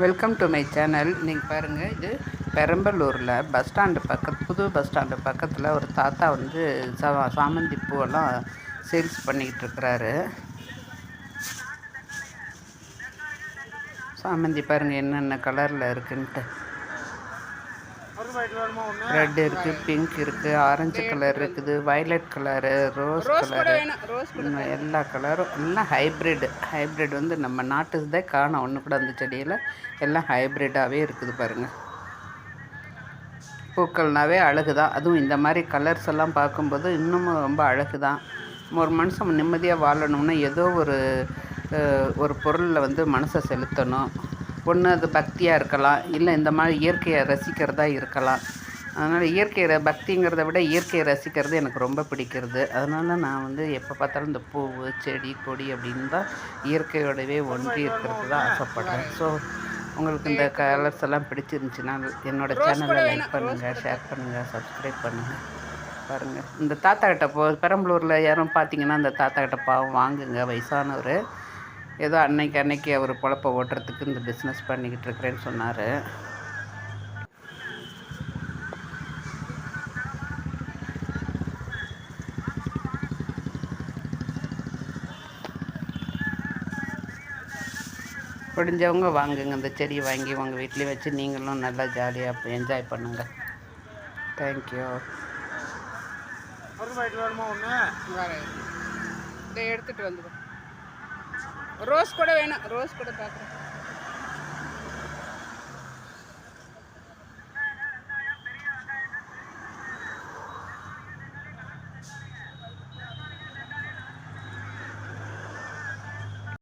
Welcome to my channel நீங்கள் பாருங்கள் இது பெரம்பலூரில் பஸ் ஸ்டாண்டு பக்கத்து புது பஸ் ஸ்டாண்டு பக்கத்தில் ஒரு தாத்தா வந்து சா சாமந்தி பூவெல்லாம் சேல்ஸ் பண்ணிக்கிட்டு இருக்கிறாரு. சாமந்தி பாருங்கள் என்னென்ன கலரில் இருக்குன்ட்டு. ரெட் இருக்குது பிங்க் இருக்குது ஆரஞ்சு கலர் இருக்குது வயலட் கலரு ரோஸ் கலரு எல்லா கலரும் எல்லாம் ஹைப்ரிட் ஹைப்ரிட் வந்து நம்ம நாட்டு இதே காணும் ஒன்று கூட அந்த செடியில். எல்லாம் ஹைப்ரிட்டாகவே இருக்குது பாருங்கள் பூக்கள்னாவே அழகு தான் அதுவும் இந்த மாதிரி கலர்ஸ் எல்லாம் பார்க்கும்போது இன்னமும் ரொம்ப அழகு தான் ஒரு மனுஷன் நிம்மதியாக வாழணும்னா ஏதோ ஒரு ஒரு பொருளில் வந்து மனசை செலுத்தணும். ஒன்று அது பக்தியாக இருக்கலாம் இல்லை இந்த மாதிரி இயற்கையை ரசிக்கிறதா இருக்கலாம். அதனால் இயற்கையை பக்திங்கிறத விட இயற்கையை ரசிக்கிறது எனக்கு ரொம்ப பிடிக்கிறது. அதனால் நான் வந்து எப்போ பார்த்தாலும் இந்த பூவு செடி கொடி அப்படின்னு தான் இயற்கையோடவே ஒன்றி இருக்கிறது தான் ஆசைப்படுறேன். ஸோ உங்களுக்கு இந்த கலர்ஸ் எல்லாம் பிடிச்சிருந்துச்சுன்னா என்னோட சேனலை லைக் பண்ணுங்கள் ஷேர் பண்ணுங்கள் சப்ஸ்கிரைப் பண்ணுங்கள் பாருங்கள் இந்த தாத்தா கிட்ட போ பெரம்பலூரில் யாரும் பார்த்தீங்கன்னா அந்த தாத்தா கிட்ட பாவம் வாங்குங்க வயசானவர். ஏதோ அன்னைக்கு அன்னைக்கு அவர் பொழப்ப ஓட்டுறதுக்கு இந்த பிஸ்னஸ் பண்ணிக்கிட்டு இருக்கிறேன்னு சொன்னார். முடிஞ்சவங்க வாங்குங்க இந்த செடியை வாங்கி உங்கள் வீட்லேயே வச்சு நீங்களும் நல்லா ஜாலியாக என்ஜாய் பண்ணுங்கள் தேங்க்யூ எடுத்துட்டு வந்துடும் ரோஸ் கூட வேணும். ரோஸ் கூட பார்க்குறேன்